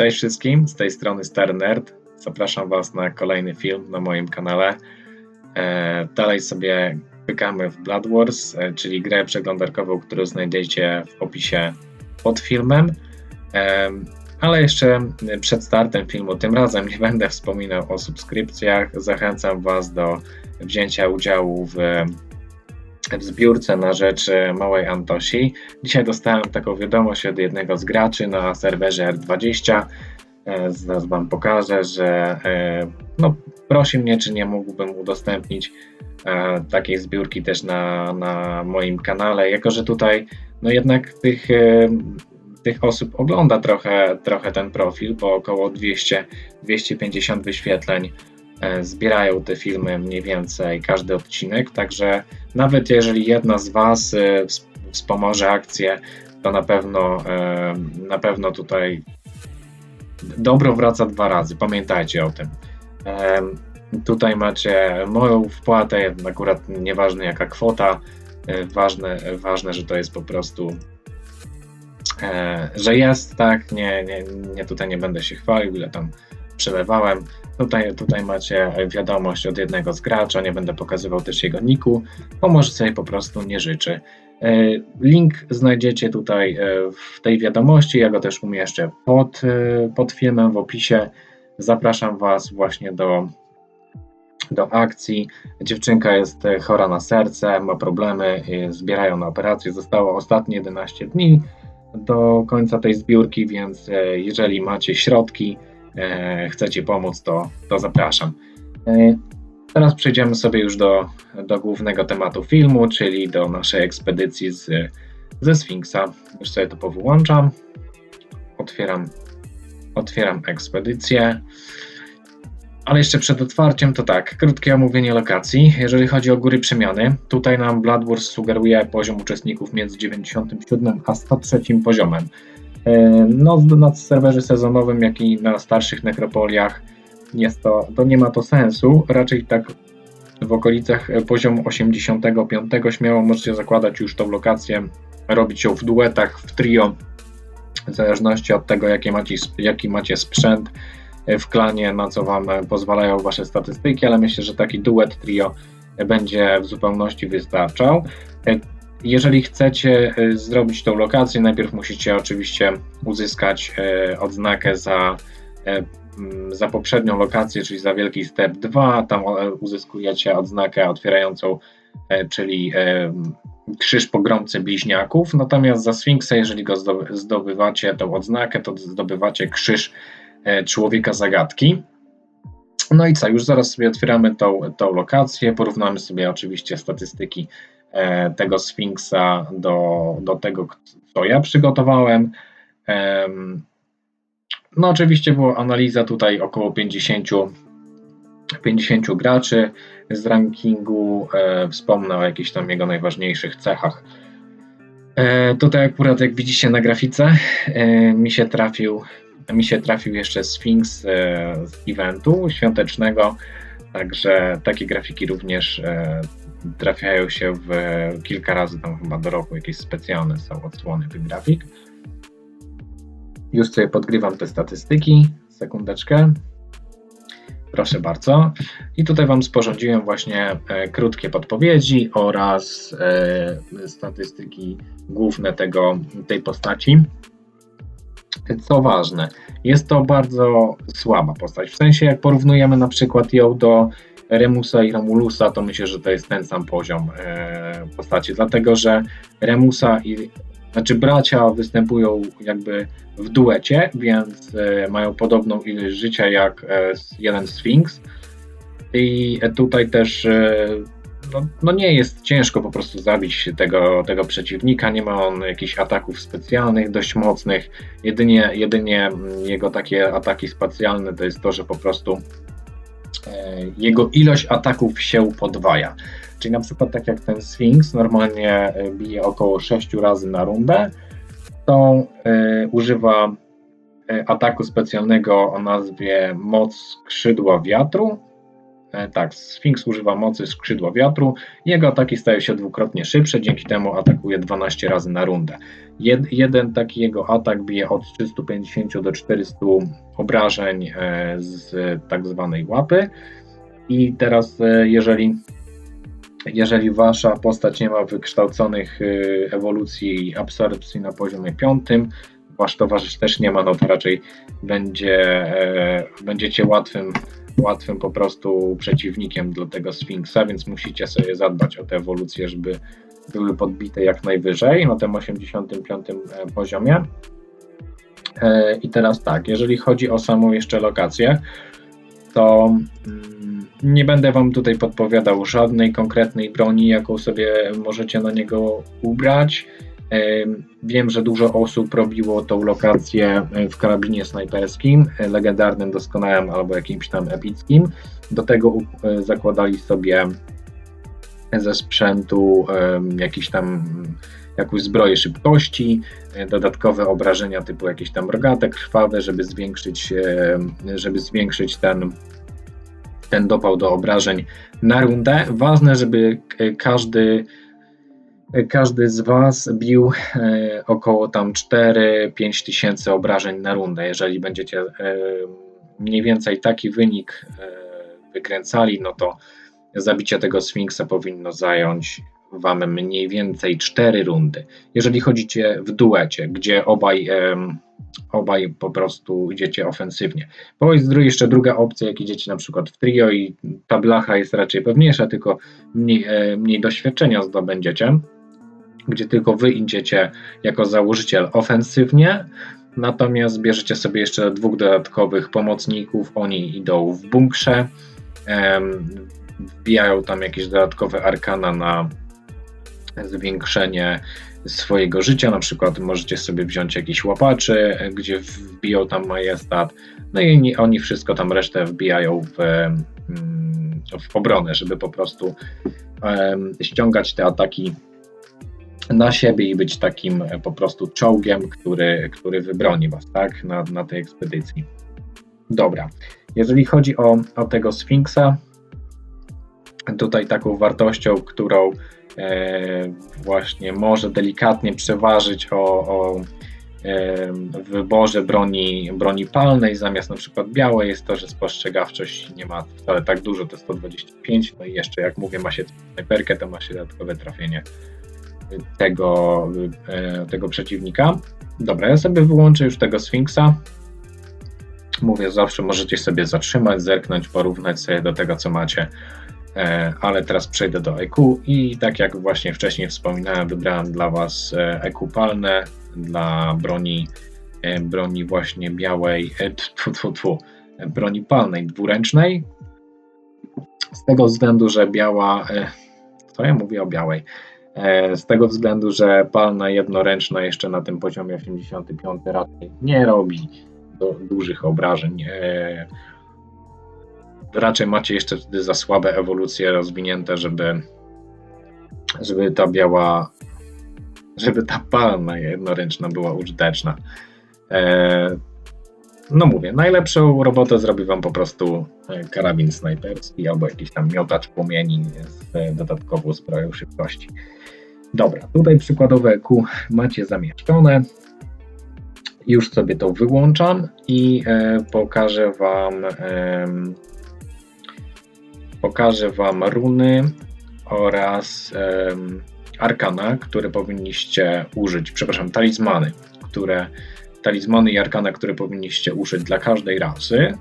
Cześć wszystkim, z tej strony Star Nerd. Zapraszam Was na kolejny film na moim kanale. E, dalej sobie pykamy w Blood Wars, e, czyli grę przeglądarkową, którą znajdziecie w opisie pod filmem. E, ale jeszcze przed startem filmu, tym razem nie będę wspominał o subskrypcjach. Zachęcam Was do wzięcia udziału w w zbiórce na rzecz e, małej Antosi. Dzisiaj dostałem taką wiadomość od jednego z graczy na serwerze R20. E, zaraz Wam pokażę, że e, no, prosi mnie, czy nie mógłbym udostępnić takiej zbiórki też na, na moim kanale, jako że tutaj no jednak tych, tych osób ogląda trochę, trochę ten profil, bo około 200-250 wyświetleń zbierają te filmy mniej więcej każdy odcinek, także nawet jeżeli jedna z Was e, wspomoże akcję, to na pewno e, na pewno tutaj dobro wraca dwa razy. Pamiętajcie o tym. Tutaj macie moją wpłatę, akurat nieważne jaka kwota, ważne, ważne, że to jest po prostu, że jest, tak, nie, nie, nie tutaj nie będę się chwalił, ile tam przelewałem. Tutaj, tutaj macie wiadomość od jednego z gracza, nie będę pokazywał też jego niku, bo może sobie po prostu nie życzy. E, link znajdziecie tutaj e, w tej wiadomości, ja go też umieszczę pod, e, pod filmem w opisie. Zapraszam Was właśnie do, do akcji. Dziewczynka jest chora na serce, ma problemy, zbierają na operację. Zostało ostatnie 11 dni do końca tej zbiórki, więc jeżeli macie środki, chcecie pomóc, to, to zapraszam. E, teraz przejdziemy sobie już do, do głównego tematu filmu, czyli do naszej ekspedycji z, ze Sfinksa. Już sobie to powyłączam. Otwieram, otwieram ekspedycję. Ale jeszcze przed otwarciem to tak, krótkie omówienie lokacji. Jeżeli chodzi o góry przemiany, tutaj nam Blood Wars sugeruje poziom uczestników między 97 a 103 poziomem. E, no, na serwerze sezonowym, jak i na starszych nekropoliach jest to, to nie ma to sensu. Raczej tak w okolicach poziomu 85 śmiało możecie zakładać już tą lokację, robić ją w duetach, w trio, w zależności od tego, jaki macie, jaki macie sprzęt w klanie, na co Wam pozwalają Wasze statystyki, ale myślę, że taki duet, trio będzie w zupełności wystarczał. Jeżeli chcecie e, zrobić tą lokację, najpierw musicie oczywiście uzyskać e, odznakę za, e, za poprzednią lokację, czyli za Wielki Step 2. Tam uzyskujecie odznakę otwierającą, czyli krzyż pogromcy bliźniaków. Natomiast za Sfinksa, jeżeli go zdobywacie, tą odznakę, to zdobywacie krzyż człowieka zagadki. No i co, już zaraz sobie otwieramy tą, tą lokację, porównamy sobie oczywiście statystyki tego Sfinksa do, do tego, co ja przygotowałem. No, oczywiście była analiza tutaj około 50, 50 graczy z rankingu. E, wspomnę o jakichś tam jego najważniejszych cechach. E, tutaj akurat, jak widzicie na grafice, mi się trafił, mi się trafił jeszcze Sphinx z eventu świątecznego. Także takie grafiki również trafiają się w kilka razy tam chyba do roku, jakieś specjalne są odsłony tych grafik. Już sobie podgrywam te statystyki, sekundeczkę. Proszę bardzo. I tutaj Wam sporządziłem właśnie e, krótkie podpowiedzi oraz e, statystyki główne tego, tej postaci. Co ważne, jest to bardzo słaba postać. W sensie, jak porównujemy na przykład ją do Remusa i Romulusa, to myślę, że to jest ten sam poziom e, postaci, dlatego że Remusa i znaczy bracia występują jakby w duecie, więc e, mają podobną ilość życia jak e, jeden Sphinx. I tutaj też no, no, nie jest ciężko po prostu zabić tego, tego przeciwnika. Nie ma on jakichś ataków specjalnych, dość mocnych. Jedynie, jedynie jego takie ataki specjalne to jest to, że po prostu E, jego ilość ataków się podwaja. Czyli na przykład tak jak ten Sphinx normalnie e, bije około 6 razy na rundę, to y, używa ataku specjalnego o nazwie Moc Skrzydła Wiatru. E, tak, Sfinks używa mocy skrzydła wiatru. Jego ataki stają się dwukrotnie szybsze, dzięki temu atakuje 12 razy na rundę. Jed, jeden taki jego atak bije od 350 do 400 obrażeń e, z tak zwanej łapy. I teraz, e, jeżeli, jeżeli wasza postać nie ma wykształconych ewolucji absorpcji na poziomie 5, wasz towarzysz też nie ma, no to raczej będzie, będziecie łatwym łatwym po prostu przeciwnikiem dla tego Sfinksa, więc musicie sobie zadbać o tę ewolucję, żeby były podbite jak najwyżej na tym 85 e, poziomie. E, I teraz tak, jeżeli chodzi o samą jeszcze lokację, to mm, nie będę Wam tutaj podpowiadał żadnej konkretnej broni, jaką sobie możecie na niego ubrać. Wiem, że dużo osób robiło tą lokację w karabinie snajperskim, legendarnym, doskonałym albo jakimś tam epickim. Do tego e, zakładali sobie ze sprzętu jakiś tam jakąś zbroję szybkości, e, dodatkowe obrażenia typu jakieś tam rogate krwawe, żeby zwiększyć, żeby zwiększyć ten, ten dopał do obrażeń na rundę. Ważne, żeby każdy każdy z Was bił e, około tam 4-5 tysięcy obrażeń na rundę. Jeżeli będziecie e, mniej więcej taki wynik e, wykręcali, no to zabicie tego Sfinksa powinno zająć Wam mniej więcej 4 rundy. Jeżeli chodzicie w duecie, gdzie obaj, obaj po prostu idziecie ofensywnie. Bo jest jeszcze druga opcja, jak idziecie na przykład w trio i ta blacha jest raczej pewniejsza, tylko mniej, mniej doświadczenia zdobędziecie gdzie tylko wy idziecie jako założyciel ofensywnie, natomiast bierzecie sobie jeszcze dwóch dodatkowych pomocników, oni idą w bunkrze, wbijają tam jakieś dodatkowe arkana na zwiększenie swojego życia, na przykład możecie sobie wziąć jakiś łapaczy, gdzie wbiją tam majestat, no i oni wszystko tam resztę wbijają w, w obronę, żeby po prostu ściągać te ataki na siebie i być takim e, po prostu czołgiem, który, który wybroni was tak, na, na tej ekspedycji. Dobra, jeżeli chodzi o, o tego Sfinksa, tutaj taką wartością, którą e, właśnie może delikatnie przeważyć o, o e, wyborze broni, broni palnej zamiast na przykład białej jest to, że spostrzegawczość nie ma wcale tak dużo, to 125, no i jeszcze jak mówię ma się snajperkę, to ma się dodatkowe trafienie tego, e, tego przeciwnika. Dobra, ja sobie wyłączę już tego Sfinksa. Mówię, zawsze możecie sobie zatrzymać, zerknąć, porównać sobie do tego, co macie. E, ale teraz przejdę do EQ i tak jak właśnie wcześniej wspominałem, wybrałem dla Was EQ e palne dla broni, broni właśnie białej, tfu, tfu, tfu, broni palnej dwuręcznej. Z tego względu, że biała, co ja mówię o białej, z tego względu, że palna jednoręczna jeszcze na tym poziomie 85 raczej nie robi dużych obrażeń. E, raczej macie jeszcze wtedy za słabe ewolucje rozwinięte, żeby, żeby ta biała, żeby ta palna jednoręczna była użyteczna. E, no mówię, najlepszą robotę zrobi wam po prostu karabin snajperski albo jakiś tam miotacz płomieni z dodatkową zbroją szybkości. Dobra, tutaj przykładowe EQ macie zamieszczone. Już sobie to wyłączam i e, pokażę Wam e, pokażę Wam runy oraz e, arkana, które powinniście użyć, przepraszam, talizmany, które talizmany i arkana, które powinniście użyć dla każdej rasy.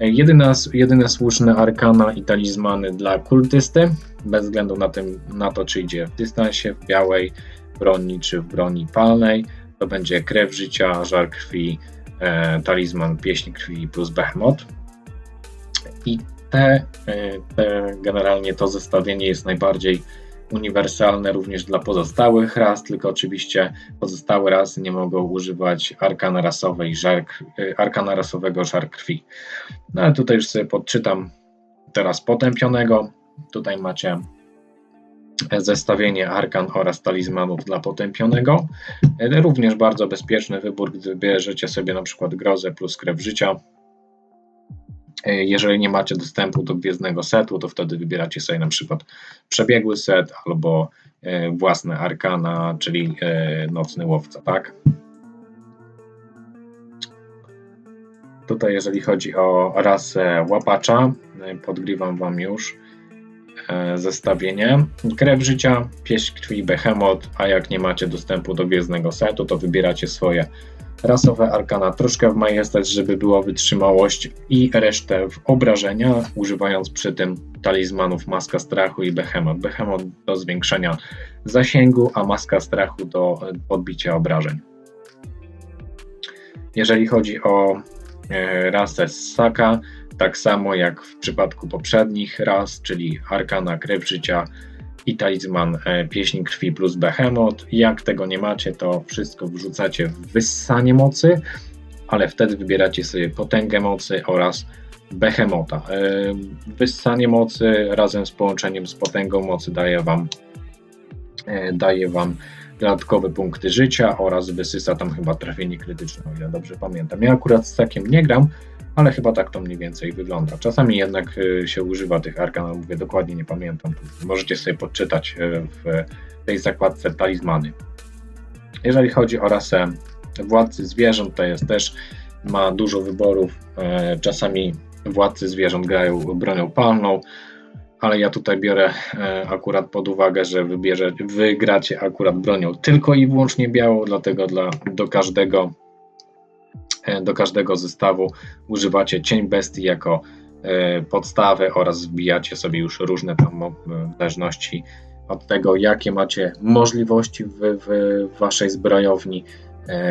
Jedyne, jedyne słuszne arkana i talizmany dla kultysty, bez względu na, tym, na to, czy idzie w dystansie, w białej broni, czy w broni palnej, to będzie krew życia, żar krwi, e, talizman pieśń krwi plus behemoth. I te, e, te, generalnie to zestawienie jest najbardziej uniwersalne również dla pozostałych ras, tylko oczywiście pozostałe rasy nie mogą używać arkana rasowej, żar, y, arkana rasowego żar krwi. No ale tutaj już sobie podczytam teraz potępionego. Tutaj macie zestawienie arkan oraz talizmanów dla potępionego. Również bardzo bezpieczny wybór, gdy bierzecie sobie na przykład grozę plus krew życia. E, jeżeli nie macie dostępu do gwiezdnego setu, to wtedy wybieracie sobie na przykład przebiegły set albo e, własne arkana, czyli e, nocny łowca, tak? Tutaj jeżeli chodzi o rasę łapacza, podgrywam Wam już zestawienie. Krew życia, pieśń krwi, behemoth, a jak nie macie dostępu do gwiezdnego setu, to wybieracie swoje rasowe arkana troszkę w majestat, żeby była wytrzymałość i resztę w obrażenia, używając przy tym talizmanów Maska Strachu i Behemoth. Behemoth do zwiększenia zasięgu, a Maska Strachu do podbicia obrażeń. Jeżeli chodzi o e, rasę Saka, tak samo jak w przypadku poprzednich ras, czyli Arkana Krew Życia, i talizman e, Pieśń Krwi plus Behemoth. Jak tego nie macie, to wszystko wrzucacie w wyssanie mocy, ale wtedy wybieracie sobie potęgę mocy oraz Behemota. E, wyssanie mocy razem z połączeniem z potęgą mocy daje Wam, e, daje wam dodatkowe punkty życia oraz wysysa tam chyba trafienie krytyczne, o ile dobrze pamiętam. Ja akurat z takim nie gram, ale chyba tak to mniej więcej wygląda. Czasami jednak y, się używa tych arkan, mówię dokładnie nie pamiętam. Możecie sobie podczytać y, w tej zakładce talizmany. Jeżeli chodzi o rasę władcy zwierząt, to jest też, ma dużo wyborów. E, czasami władcy zwierząt grają bronią palną, ale ja tutaj biorę e, akurat pod uwagę, że wybierze, wy gracie akurat bronią tylko i wyłącznie białą, dlatego dla, do każdego do każdego zestawu. Używacie cień bestii jako e, podstawy oraz wbijacie sobie już różne tam e, zależności od tego, jakie macie możliwości w, w waszej zbrojowni,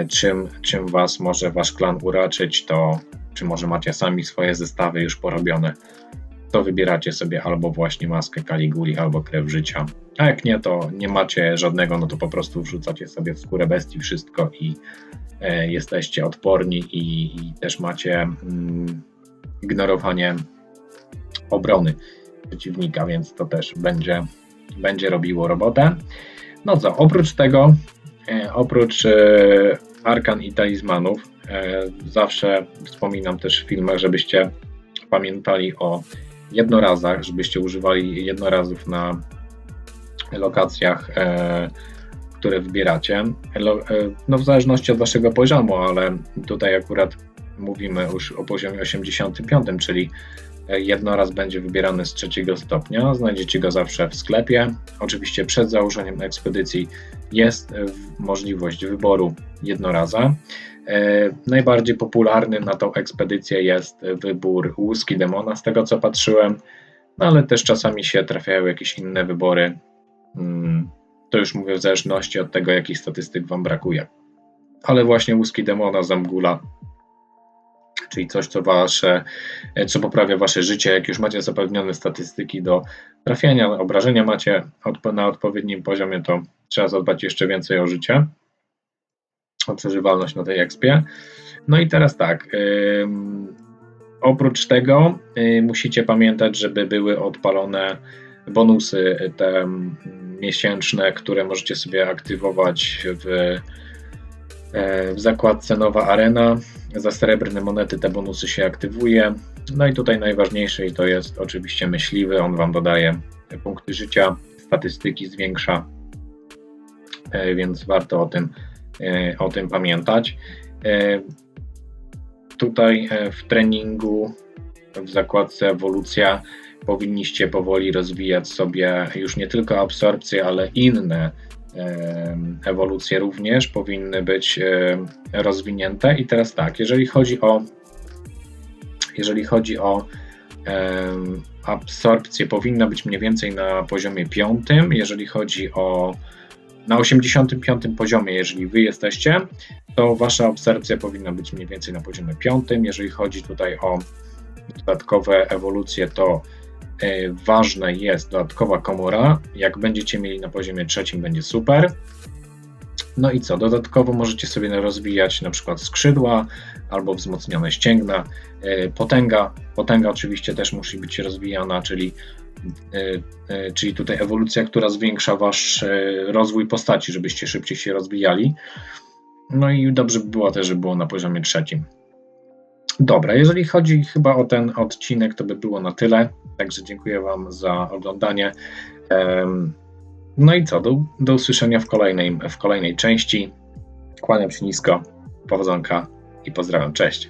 czym, czym was może wasz klan uraczyć, to czy może macie sami swoje zestawy już porobione, to wybieracie sobie albo właśnie maskę Kaliguli, albo krew życia. A jak nie, to nie macie żadnego, no to po prostu wrzucacie sobie w skórę bestii wszystko i E, jesteście odporni i, i też macie mm, ignorowanie obrony przeciwnika, więc to też będzie, będzie robiło robotę. No co, oprócz tego, e, oprócz e, arkan i talizmanów, e, zawsze wspominam też w filmach, żebyście pamiętali o jednorazach, żebyście używali jednorazów na lokacjach e, które wybieracie. E, no w zależności od waszego poziomu, ale tutaj akurat mówimy już o poziomie 85, czyli jednoraz będzie wybierany z trzeciego stopnia. Znajdziecie go zawsze w sklepie. Oczywiście przed założeniem ekspedycji jest możliwość wyboru jednoraza. E, najbardziej popularny na tą ekspedycję jest wybór łuski demona, z tego co patrzyłem, no ale też czasami się trafiają jakieś inne wybory. Hmm to już mówię w zależności od tego, jakich statystyk Wam brakuje. Ale właśnie łuski demona Zamgula, czyli coś, co, wasze, co poprawia Wasze życie, jak już macie zapewnione statystyki do trafiania, obrażenia macie na odpowiednim poziomie, to trzeba zadbać jeszcze więcej o życie, o przeżywalność na tej ekspie. No i teraz tak, oprócz tego yy, musicie pamiętać, żeby były odpalone bonusy te miesięczne, które możecie sobie aktywować w, e, w zakładce Nowa Arena. Za srebrne monety te bonusy się aktywuje. No i tutaj najważniejsze i to jest oczywiście myśliwy. On Wam dodaje punkty życia, statystyki zwiększa, więc warto o tym, o tym pamiętać. Tutaj w treningu w zakładce ewolucja powinniście powoli rozwijać sobie już nie tylko absorpcję, ale inne ewolucje również powinny być rozwinięte. I teraz tak, jeżeli chodzi o jeżeli chodzi o absorpcję, powinna być mniej więcej na poziomie piątym. Jeżeli chodzi o na 85 poziomie, jeżeli wy jesteście, to wasza absorpcja powinna być mniej więcej na poziomie piątym. Jeżeli chodzi tutaj o dodatkowe ewolucje, to E, ważna jest dodatkowa komora. Jak będziecie mieli na poziomie trzecim, będzie super. No i co? Dodatkowo możecie sobie rozwijać na przykład skrzydła albo wzmocnione ścięgna. E, potęga, potęga oczywiście też musi być rozwijana, czyli, e, czyli tutaj ewolucja, która zwiększa wasz rozwój postaci, żebyście szybciej się rozwijali. No i dobrze by było też, żeby było na poziomie trzecim. Dobra, jeżeli chodzi chyba o ten odcinek, to by było na tyle. Także dziękuję Wam za oglądanie. No i co, do, do usłyszenia w kolejnej, w kolejnej części. Kłaniam się nisko, powodzonka i pozdrawiam, cześć.